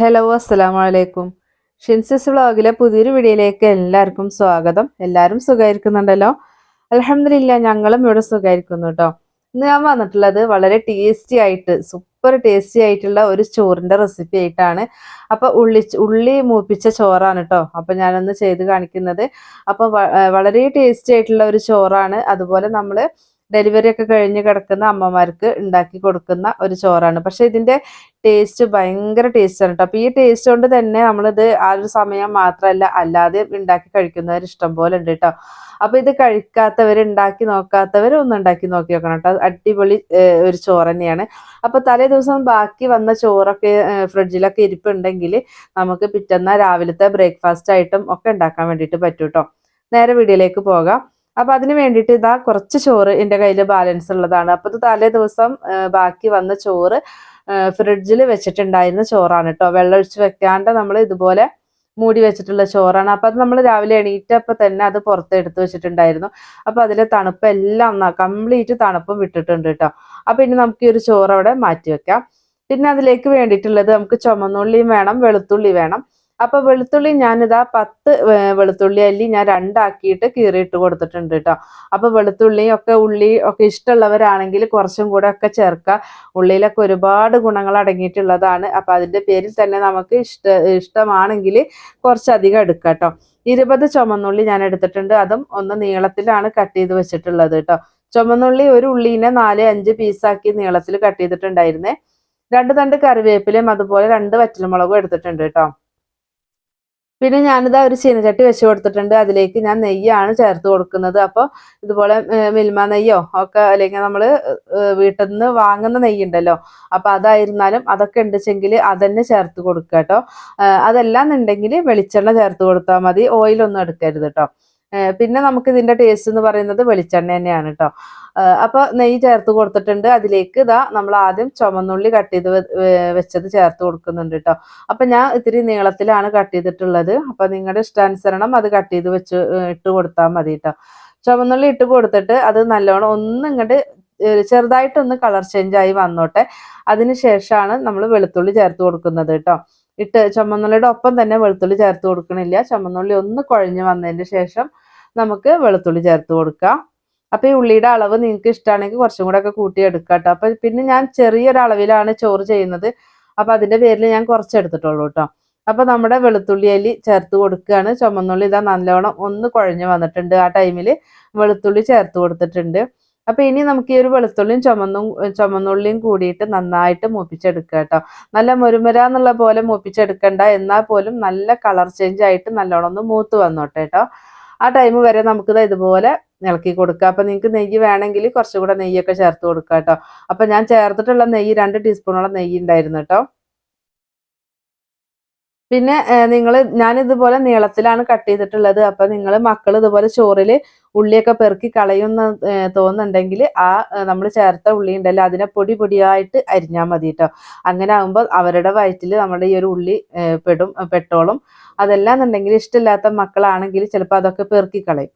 Hello അസ്സലാമു അലൈക്കും ഷിൻസിസ് വ്ളോഗിലെ പുതിയൊരു വീഡിയോയിലേക്ക് എല്ലാവർക്കും സ്വാഗതം. എല്ലാവരും സുഖമായിരിക്കുന്നുണ്ടല്ലോ? അലഹമില്ല ഞങ്ങളും ഇവിടെ സുഖമായിരിക്കുന്നു കേട്ടോ. ഇന്ന് ഞാൻ വന്നിട്ടുള്ളത് വളരെ ടേസ്റ്റി ആയിട്ട് സൂപ്പർ ടേസ്റ്റി ആയിട്ടുള്ള ഒരു ചോറിന്റെ റെസിപ്പി ആയിട്ടാണ്. അപ്പോൾ ഉള്ളി ഉള്ളി മൂപ്പിച്ച ചോറാണ് കേട്ടോ. അപ്പോൾ ഞാനൊന്ന് ചെയ്ത് കാണിക്കുന്നത്. അപ്പോൾ വളരെ ടേസ്റ്റി ആയിട്ടുള്ള ഒരു ചോറാണ്. അതുപോലെ നമ്മൾ ഡെലിവറി ഒക്കെ കഴിഞ്ഞ് കിടക്കുന്ന അമ്മമാർക്ക് ഉണ്ടാക്കി കൊടുക്കുന്ന ഒരു ചോറാണ്. പക്ഷെ ഇതിന്റെ ടേസ്റ്റ് ഭയങ്കര ടേസ്റ്റാണ് കേട്ടോ അപ്പൊ ഈ ടേസ്റ്റ് കൊണ്ട് തന്നെ നമ്മളിത് ആ ഒരു സമയം മാത്രമല്ല അല്ലാതെ ഉണ്ടാക്കി കഴിക്കുന്നവർ ഇഷ്ടം പോലെ ഉണ്ട് കേട്ടോ അപ്പൊ ഇത് കഴിക്കാത്തവർ ഉണ്ടാക്കി നോക്കാത്തവർ ഒന്ന് ഉണ്ടാക്കി നോക്കി നോക്കണം കേട്ടോ അടിപൊളി ഒരു ചോറ് തന്നെയാണ്. അപ്പൊ തലേ ദിവസം ബാക്കി വന്ന ചോറൊക്കെ ഫ്രിഡ്ജിലൊക്കെ ഇരിപ്പുണ്ടെങ്കിൽ നമുക്ക് പിറ്റന്നാ രാവിലത്തെ ബ്രേക്ക്ഫാസ്റ്റ് ആയിട്ടും ഒക്കെ ഉണ്ടാക്കാൻ വേണ്ടിയിട്ട് പറ്റും കേട്ടോ നേരെ വീഡിയോയിലേക്ക് പോകാം. അപ്പൊ അതിന് വേണ്ടിയിട്ട് ഇതാ കുറച്ച് ചോറ് എന്റെ കയ്യിൽ ബാലൻസ് ഉള്ളതാണ്. അപ്പൊ ഇത് തലേ ദിവസം ബാക്കി വന്ന ചോറ് ഫ്രിഡ്ജിൽ വെച്ചിട്ടുണ്ടായിരുന്ന ചോറാണ് കേട്ടോ വെള്ളം ഒഴിച്ച് വെക്കാണ്ട് നമ്മൾ ഇതുപോലെ മൂടി വെച്ചിട്ടുള്ള ചോറാണ്. അപ്പൊ അത് നമ്മൾ രാവിലെ എണീറ്റപ്പോൾ തന്നെ അത് പുറത്തെടുത്ത് വെച്ചിട്ടുണ്ടായിരുന്നു. അപ്പൊ അതിലെ തണുപ്പ് എല്ലാം കംപ്ലീറ്റ് തണുപ്പും വിട്ടിട്ടുണ്ട് കേട്ടോ അപ്പൊ ഇനി നമുക്ക് ഈ ഒരു ചോറ് അവിടെ മാറ്റി വെക്കാം. പിന്നെ അതിലേക്ക് വേണ്ടിയിട്ടുള്ളത് നമുക്ക് ചുമന്നുള്ളിയും വേണം വെളുത്തുള്ളി വേണം. അപ്പൊ വെളുത്തുള്ളി ഞാനിതാ പത്ത് വെളുത്തുള്ളി അല്ലി ഞാൻ രണ്ടാക്കിയിട്ട് കീറിയിട്ട് കൊടുത്തിട്ടുണ്ട് കേട്ടോ അപ്പൊ വെളുത്തുള്ളിയും ഒക്കെ ഉള്ളി ഒക്കെ ഇഷ്ടമുള്ളവരാണെങ്കിൽ കുറച്ചും കൂടെ ഒക്കെ ചേർക്കുക. ഉള്ളിയിലൊക്കെ ഒരുപാട് ഗുണങ്ങൾ അടങ്ങിയിട്ടുള്ളതാണ്. അപ്പൊ അതിന്റെ പേരിൽ തന്നെ നമുക്ക് ഇഷ്ട ഇഷ്ടമാണെങ്കിൽ കുറച്ചധികം എടുക്കാം കേട്ടോ ഇരുപത് ചുമന്നുള്ളി ഞാൻ എടുത്തിട്ടുണ്ട്. അതും ഒന്ന് നീളത്തിലാണ് കട്ട് ചെയ്ത് വെച്ചിട്ടുള്ളത് കേട്ടോ ചുമന്നുള്ളി ഒരു ഉള്ളീനെ നാല് അഞ്ച് പീസാക്കി നീളത്തിൽ കട്ട് ചെയ്തിട്ടുണ്ടായിരുന്നേ. രണ്ട് തണ്ട് കറിവേപ്പിലയും അതുപോലെ രണ്ട് വറ്റൽമുളകും എടുത്തിട്ടുണ്ട് കേട്ടോ പിന്നെ ഞാനിതാ ഒരു ചീനച്ചട്ടി വെച്ച് കൊടുത്തിട്ടുണ്ട്. അതിലേക്ക് ഞാൻ നെയ്യാണ് ചേർത്ത് കൊടുക്കുന്നത്. അപ്പോൾ ഇതുപോലെ മിൽമ നെയ്യോ ഒക്കെ അല്ലെങ്കിൽ നമ്മൾ വീട്ടിൽ നിന്ന് വാങ്ങുന്ന നെയ്യുണ്ടല്ലോ. അപ്പോൾ അതായിരുന്നാലും അതൊക്കെ ഉണ്ടെച്ചെങ്കിൽ അതന്നെ ചേർത്ത് കൊടുക്കുക കേട്ടോ അതെല്ലാം എന്നുണ്ടെങ്കിൽ വെളിച്ചെണ്ണ ചേർത്ത് കൊടുത്താൽ മതി. ഓയിലൊന്നും എടുക്കരുത് കേട്ടോ പിന്നെ നമുക്ക് ഇതിന്റെ ടേസ്റ്റ് എന്ന് പറയുന്നത് വെളിച്ചെണ്ണ തന്നെയാണ് കേട്ടോ അപ്പോൾ നെയ്യ് ചേർത്ത് കൊടുത്തിട്ടുണ്ട്. അതിലേക്ക് ഇതാ നമ്മൾ ആദ്യം ചുമന്നുള്ളി കട്ട് ചെയ്ത് വെച്ചത് ചേർത്ത് കൊടുക്കുന്നുണ്ട് കേട്ടോ അപ്പൊ ഞാൻ ഇത്തിരി നീളത്തിലാണ് കട്ട് ചെയ്തിട്ടുള്ളത്. അപ്പൊ നിങ്ങളുടെ ഇഷ്ടാനുസരണം അത് കട്ട് ചെയ്ത് വെച്ച് ഇട്ട് കൊടുത്താൽ മതി കേട്ടോ ചുമന്നുള്ളി ഇട്ട് കൊടുത്തിട്ട് അത് നല്ലോണം ഒന്ന് ഇങ്ങോട്ട് ചെറുതായിട്ടൊന്ന് കളർ ചേഞ്ച് ആയി വന്നോട്ടെ. അതിന് ശേഷമാണ് നമ്മൾ വെളുത്തുള്ളി ചേർത്ത് കൊടുക്കുന്നത് കേട്ടോ ഇട്ട് ചുമന്നുള്ളിയുടെ ഒപ്പം തന്നെ വെളുത്തുള്ളി ചേർത്ത് കൊടുക്കണില്ല. ചുമന്നുള്ളി ഒന്ന് കുഴഞ്ഞു വന്നതിന് ശേഷം നമുക്ക് വെളുത്തുള്ളി ചേർത്ത് കൊടുക്കാം. അപ്പൊ ഈ ഉള്ളിയുടെ അളവ് നിങ്ങൾക്ക് ഇഷ്ടമാണെങ്കിൽ കുറച്ചും കൂടെ ഒക്കെ കൂട്ടി എടുക്കാം കേട്ടോ. അപ്പൊ പിന്നെ ഞാൻ ചെറിയൊരു അളവിലാണ് ചോറ് ചെയ്യുന്നത്. അപ്പൊ അതിന്റെ പേരിൽ ഞാൻ കുറച്ചെടുത്തിട്ടുള്ളൂ കേട്ടോ. അപ്പൊ നമ്മുടെ വെളുത്തുള്ളി അല്ലി ചേർത്ത് കൊടുക്കുകയാണ്. ചുമന്നുള്ളി ഇതാ നല്ലോണം ഒന്ന് കുഴഞ്ഞു വന്നിട്ടുണ്ട്. ആ ടൈമിൽ വെളുത്തുള്ളി ചേർത്ത് കൊടുത്തിട്ടുണ്ട്. അപ്പൊ ഇനി നമുക്ക് ഈ ഒരു വെളുത്തുള്ളിയും ചുമന്നും ചുമന്നുള്ളിയും കൂടിയിട്ട് നന്നായിട്ട് മൂപ്പിച്ചെടുക്കുക കേട്ടോ. നല്ല മുരുമുര എന്നുള്ള പോലെ മൂപ്പിച്ചെടുക്കണ്ട. എന്നാൽ പോലും നല്ല കളർ ചേഞ്ച് ആയിട്ട് നല്ലോണം ഒന്ന് മൂത്ത് വന്നോട്ടെ കേട്ടോ. ആ ടൈം വരെ നമുക്കിത് ഇതുപോലെ ഇളക്കി കൊടുക്കുക അപ്പൊ നിങ്ങൾക്ക് നെയ്യ് വേണമെങ്കിൽ കുറച്ചുകൂടെ നെയ്യൊക്കെ ചേർത്ത് കൊടുക്കുക കേട്ടോ. അപ്പൊ ഞാൻ ചേർത്തിട്ടുള്ള നെയ്യ് രണ്ട് ടീസ്പൂണോളം നെയ്യ് ഉണ്ടായിരുന്നു കേട്ടോ. പിന്നെ നിങ്ങൾ ഞാൻ ഇതുപോലെ നീളത്തിലാണ് കട്ട് ചെയ്തിട്ടുള്ളത്. അപ്പൊ നിങ്ങൾ മക്കൾ ഇതുപോലെ ചോറിൽ ഉള്ളിയൊക്കെ പെറുക്കി കളയുന്ന തോന്നുന്നുണ്ടെങ്കിൽ ആ നമ്മൾ ചേർത്ത ഉള്ളി ഉണ്ടല്ലോ അതിനെ പൊടി പൊടിയായിട്ട് അരിഞ്ഞാൽ മതി കേട്ടോ അങ്ങനെ ആകുമ്പോൾ അവരുടെ വയറ്റിൽ നമ്മുടെ ഈ ഒരു ഉള്ളി പെടും പെട്ടോളും. അതെല്ലാം എന്നുണ്ടെങ്കിൽ ഇഷ്ടമില്ലാത്ത മക്കളാണെങ്കിൽ ചിലപ്പോൾ അതൊക്കെ പെറുക്കി കളയും.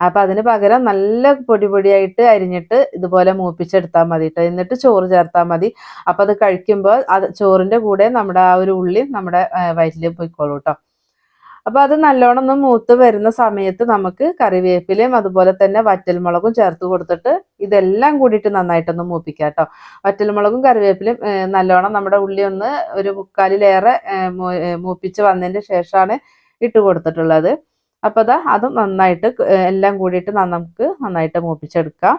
അപ്പൊ അതിന് പകരം നല്ല പൊടി പൊടിയായിട്ട് അരിഞ്ഞിട്ട് ഇതുപോലെ മൂപ്പിച്ചെടുത്താൽ മതി കേട്ടോ എന്നിട്ട് ചോറ് ചേർത്താൽ മതി. അപ്പൊ അത് കഴിക്കുമ്പോൾ അത് ചോറിന്റെ കൂടെ നമ്മുടെ ആ ഒരു ഉള്ളി നമ്മുടെ വയറ്റിൽ പോയിക്കോളൂ കേട്ടോ അപ്പൊ അത് നല്ലോണം ഒന്ന് മൂത്ത് വരുന്ന സമയത്ത് നമുക്ക് കറിവേപ്പിലയും അതുപോലെ തന്നെ വറ്റൽമുളകും ചേർത്ത് കൊടുത്തിട്ട് ഇതെല്ലാം കൂടിയിട്ട് നന്നായിട്ടൊന്ന് മൂപ്പിക്കാം കേട്ടോ വറ്റൽമുളകും കറിവേപ്പിലയും നല്ലോണം നമ്മുടെ ഉള്ളി ഒന്ന് ഒരു മുക്കാലിലേറെ മൂപ്പിച്ച് വന്നതിന് ശേഷമാണ് ഇട്ട് കൊടുത്തിട്ടുള്ളത്. അപ്പൊ ദാ അത് നന്നായിട്ട് എല്ലാം കൂടിയിട്ട് നമുക്ക് നന്നായിട്ട് മൂപ്പിച്ചെടുക്കാം.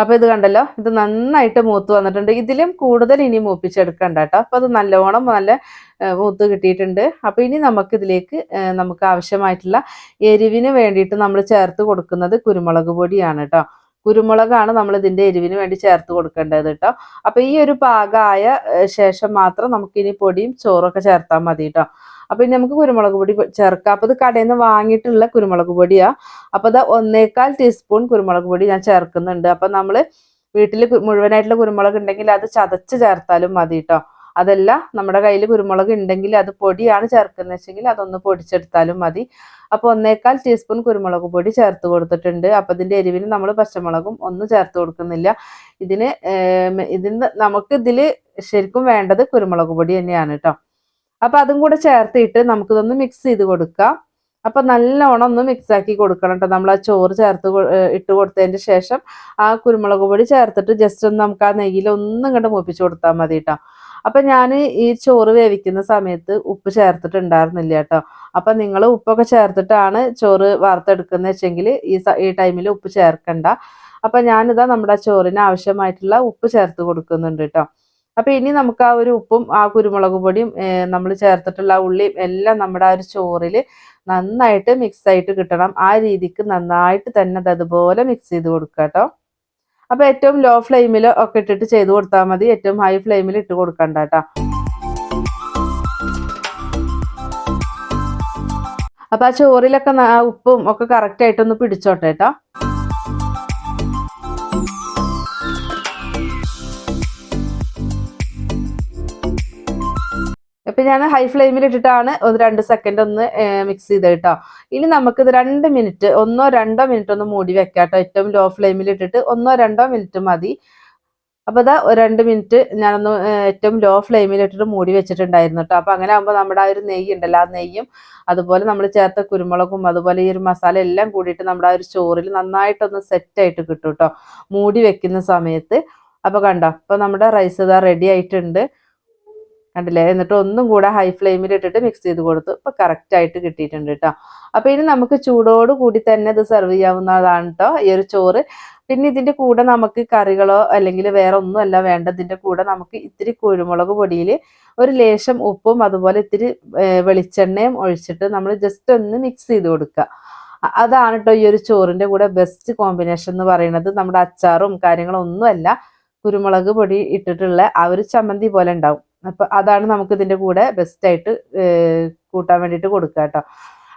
അപ്പൊ ഇത് കണ്ടല്ലോ ഇത് നന്നായിട്ട് മൂത്ത് വന്നിട്ടുണ്ട്. ഇതിലും കൂടുതൽ ഇനി മൂപ്പിച്ചെടുക്കണ്ട കേട്ടോ. അപ്പൊ അത് നല്ലോണം നല്ല മൂത്ത് കിട്ടിയിട്ടുണ്ട്. അപ്പൊ ഇനി നമുക്ക് ഇതിലേക്ക് നമുക്ക് ആവശ്യമായിട്ടുള്ള എരിവിന് വേണ്ടിയിട്ട് നമ്മൾ ചേർത്ത് കൊടുക്കുന്നത് കുരുമുളക് പൊടിയാണ് കേട്ടോ. കുരുമുളകാണ് നമ്മൾ ഇതിന്റെ എരിവിന് വേണ്ടി ചേർത്ത് കൊടുക്കേണ്ടത് കേട്ടോ. അപ്പൊ ഈ ഒരു പാകമായ ശേഷം മാത്രം നമുക്ക് ഇനി പൊടിയും ചോറൊക്കെ ചേർത്താൽ മതി കേട്ടോ. അപ്പൊ ഇനി നമുക്ക് കുരുമുളക് പൊടി ചേർക്കാം. അപ്പൊ ഇത് കടയിൽ നിന്ന് വാങ്ങിയിട്ടുള്ള കുരുമുളക് പൊടിയാ. അപ്പൊ ഇത് ഒന്നേക്കാൽ ടീസ്പൂൺ കുരുമുളക് പൊടി ഞാൻ ചേർക്കുന്നുണ്ട്. അപ്പൊ നമ്മൾ വീട്ടിൽ മുഴുവനായിട്ടുള്ള കുരുമുളക് ഉണ്ടെങ്കിൽ അത് ചതച്ച് ചേർത്താലും മതി കേട്ടോ. അതല്ല നമ്മുടെ കയ്യിൽ കുരുമുളക് ഉണ്ടെങ്കിൽ അത് പൊടിയാണ് ചേർക്കുന്നത് വെച്ചെങ്കിൽ അതൊന്ന് പൊടിച്ചെടുത്താലും മതി. അപ്പോൾ ഒന്നേക്കാൽ ടീസ്പൂൺ കുരുമുളക് പൊടി ചേർത്ത് കൊടുത്തിട്ടുണ്ട്. അപ്പോൾ ഇതിന്റെ എരിവിന് നമ്മൾ പച്ചമുളകും ഒന്നും ചേർത്ത് കൊടുക്കുന്നില്ല. ഇതിന് ഇതിന് നമുക്ക് ഇതിൽ ശരിക്കും വേണ്ടത് കുരുമുളക് പൊടി തന്നെയാണ് കേട്ടോ അപ്പോൾ അതും കൂടെ ചേർത്തിട്ട് നമുക്കിതൊന്ന് മിക്സ് ചെയ്ത് കൊടുക്കാം. അപ്പം നല്ലോണം ഒന്ന് മിക്സ് ആക്കി കൊടുക്കണം കേട്ടോ നമ്മൾ ആ ചോറ് ചേർത്ത് ഇട്ട് കൊടുത്തതിന് ശേഷം ആ കുരുമുളക് പൊടി ചേർത്തിട്ട് ജസ്റ്റ് ഒന്ന് നമുക്ക് ആ നെയ്യിൽ ഒന്നും ഇങ്ങോട്ട് മൂപ്പിച്ച് കൊടുത്താൽ മതി കേട്ടോ അപ്പം ഞാൻ ഈ ചോറ് വേവിക്കുന്ന സമയത്ത് ഉപ്പ് ചേർത്തിട്ടുണ്ടായിരുന്നില്ല കേട്ടോ. അപ്പം നിങ്ങൾ ഉപ്പൊക്കെ ചേർത്തിട്ടാണ് ചോറ് വാർത്തെടുക്കുന്നത് വെച്ചെങ്കിൽ ഈ ഈ ടൈമിൽ ഉപ്പ് ചേർക്കണ്ട. അപ്പം ഞാനിതാ നമ്മുടെ ചോറിന് ആവശ്യമായിട്ടുള്ള ഉപ്പ് ചേർത്ത് കൊടുക്കുന്നുണ്ട് കേട്ടോ. അപ്പം ഇനി നമുക്ക് ആ ഒരു ഉപ്പും ആ കുരുമുളക് പൊടിയും നമ്മൾ ചേർത്തിട്ടുള്ള ഉള്ളിയും എല്ലാം നമ്മുടെ ആ ഒരു ചോറിൽ നന്നായിട്ട് മിക്സ് ആയിട്ട് കിട്ടണം. ആ രീതിക്ക് നന്നായിട്ട് തന്നെ അതുപോലെ മിക്സ് ചെയ്ത് കൊടുക്കുക കേട്ടോ അപ്പോൾ ഏറ്റവും ലോ ഫ്ലെയിമിൽ ഒക്കെ ഇട്ടിട്ട് ചെയ്ത് കൊടുത്താൽ മതി. ഏറ്റവും ഹൈ ഫ്ലെയിമിൽ ഇട്ട് കൊടുക്കണ്ട കേട്ടോ അപ്പൊ ആ ചോറിലൊക്കെ ഉപ്പും ഒക്കെ കറക്റ്റ് ആയിട്ടൊന്ന് പിടിച്ചോട്ടെ കേട്ടോ ഇപ്പൊ ഞാൻ ഹൈ ഫ്ലെയിമിൽ ഇട്ടിട്ടാണ് ഒന്ന് രണ്ട് സെക്കൻഡ് ഒന്ന് മിക്സ് ചെയ്ത് കേട്ടോ. ഇനി നമുക്കിത് രണ്ട് മിനിറ്റ് ഒന്നോ രണ്ടോ മിനിറ്റ് ഒന്ന് മൂടി വെക്കാം കേട്ടോ. ഏറ്റവും ലോ ഫ്ലെയിമിൽ ഇട്ടിട്ട് ഒന്നോ രണ്ടോ മിനിറ്റ് മതി. അപ്പോൾ ഇതാ രണ്ട് മിനിറ്റ് ഞാനൊന്ന് ഏറ്റവും ലോ ഫ്ലെയിമിൽ ഇട്ടിട്ട് മൂടി വെച്ചിട്ടുണ്ടായിരുന്നു കേട്ടോ. അപ്പോൾ അങ്ങനെ ആകുമ്പോൾ നമ്മുടെ ആ ഒരു നെയ്യ് ഉണ്ടല്ലോ ആ നെയ്യും അതുപോലെ നമ്മൾ ചേർത്ത കുരുമുളകും അതുപോലെ ഈ ഒരു മസാല എല്ലാം കൂടിയിട്ട് നമ്മുടെ ആ ഒരു ചോറിൽ നന്നായിട്ടൊന്ന് സെറ്റായിട്ട് കിട്ടും കേട്ടോ. മൂടി വെക്കുന്ന സമയത്ത്. അപ്പോൾ കണ്ടോ അപ്പോൾ നമ്മുടെ റൈസ് ഇതാ റെഡി ആയിട്ടുണ്ട്. കണ്ടില്ലേ? എന്നിട്ട് ഒന്നും കൂടെ ഹൈ ഫ്ലെയിമിൽ ഇട്ടിട്ട് മിക്സ് ചെയ്ത് കൊടുത്തു ഇപ്പൊ കറക്റ്റ് ആയിട്ട് കിട്ടിയിട്ടുണ്ട് കേട്ടോ അപ്പൊ ഇനി നമുക്ക് ചൂടോട് കൂടി തന്നെ ഇത് സെർവ് ചെയ്യാവുന്നതാണ് കേട്ടോ ഈ ഒരു ചോറ്. പിന്നെ ഇതിന്റെ കൂടെ നമുക്ക് കറികളോ അല്ലെങ്കിൽ വേറെ ഒന്നുമല്ല വേണ്ട ഇതിന്റെ കൂടെ നമുക്ക് ഇത്തിരി കുരുമുളക് പൊടിയിൽ ഒരു ലേശം ഉപ്പും അതുപോലെ ഇത്തിരി വെളിച്ചെണ്ണയും ഒഴിച്ചിട്ട് നമ്മൾ ജസ്റ്റ് ഒന്ന് മിക്സ് ചെയ്ത് കൊടുക്കുക. അതാണ് കേട്ടോ ഈ ഒരു ചോറിന്റെ കൂടെ ബെസ്റ്റ് കോമ്പിനേഷൻ എന്ന് പറയുന്നത്. നമ്മുടെ അച്ചാറും കാര്യങ്ങളും ഒന്നുമല്ല കുരുമുളക് പൊടി ഇട്ടിട്ടുള്ള ആ ഒരു ചമ്മന്തി പോലെ ഉണ്ടാവും. അപ്പൊ അതാണ് നമുക്ക് ഇതിന്റെ കൂടെ ബെസ്റ്റ് ആയിട്ട് കൂട്ടാൻ വേണ്ടിട്ട് കൊടുക്കുക കേട്ടോ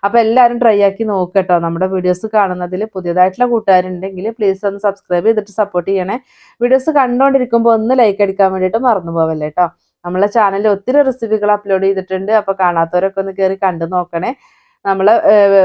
അപ്പൊ എല്ലാവരും ട്രൈ ആക്കി നോക്കട്ടോ നമ്മുടെ വീഡിയോസ് കാണുന്നതിൽ പുതിയതായിട്ടുള്ള കൂട്ടുകാരുണ്ടെങ്കിൽ പ്ലീസ് ഒന്ന് സബ്സ്ക്രൈബ് ചെയ്തിട്ട് സപ്പോർട്ട് ചെയ്യണേ. വീഡിയോസ് കണ്ടുകൊണ്ടിരിക്കുമ്പോൾ ഒന്ന് ലൈക്ക് അടിക്കാൻ വേണ്ടിയിട്ട് മറന്നു പോവല്ലേ കേട്ടോ നമ്മളെ ചാനലിൽ ഒത്തിരി റെസിപ്പികൾ അപ്ലോഡ് ചെയ്തിട്ടുണ്ട്. അപ്പൊ കാണാത്തവരൊക്കെ ഒന്ന് കയറി കണ്ടു നോക്കണേ. നമ്മൾ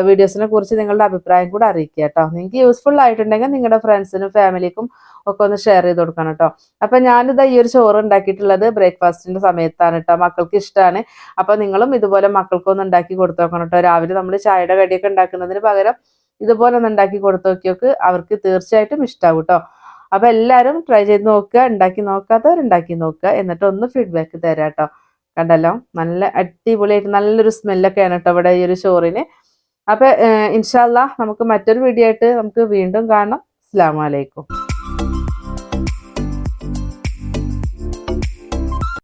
വീഡിയോസിനെ കുറിച്ച് നിങ്ങളുടെ അഭിപ്രായം കൂടെ അറിയിക്കുക കേട്ടോ. നിങ്ങൾക്ക് യൂസ്ഫുൾ ആയിട്ടുണ്ടെങ്കിൽ നിങ്ങളുടെ ഫ്രണ്ട്സിനും ഫാമിലിക്കും ഒക്കെ ഒന്ന് ഷെയർ ചെയ്ത് കൊടുക്കണം കേട്ടോ. അപ്പൊ ഞാനിതാ ഈ ഒരു ചോറ് ഉണ്ടാക്കിയിട്ടുള്ളത് ബ്രേക്ക്ഫാസ്റ്റിന്റെ സമയത്താണ് കേട്ടോ. മക്കൾക്ക് ഇഷ്ടമാണ് അപ്പൊ നിങ്ങളും ഇതുപോലെ മക്കൾക്കൊന്ന് ഉണ്ടാക്കി കൊടുത്തു നോക്കണം കേട്ടോ. രാവിലെ നമ്മൾ ചായയുടെ കടിയൊക്കെ ഉണ്ടാക്കുന്നതിന് പകരം ഇതുപോലെ ഒന്ന് ഉണ്ടാക്കി കൊടുത്തു നോക്കിയൊക്കെ അവർക്ക് തീർച്ചയായിട്ടും ഇഷ്ടാവും കേട്ടോ. അപ്പൊ എല്ലാവരും ട്രൈ ചെയ്ത് നോക്കുക ഉണ്ടാക്കി നോക്കാത്തവർ ഉണ്ടാക്കി നോക്കുക. എന്നിട്ട് ഒന്ന് ഫീഡ്ബാക്ക് തരാം കേട്ടോ. കണ്ടല്ലോ? നല്ല അടിപൊളിയായിട്ട് നല്ലൊരു സ്മെല്ലൊക്കെയാണ് കേട്ടോ ഇവിടെ ഈ ഒരു ചോറിന് അപ്പൊ ഇൻഷാല്ല നമുക്ക് മറ്റൊരു വീഡിയോ ആയിട്ട് നമുക്ക് വീണ്ടും കാണാം. അസ്സാം വലൈക്കും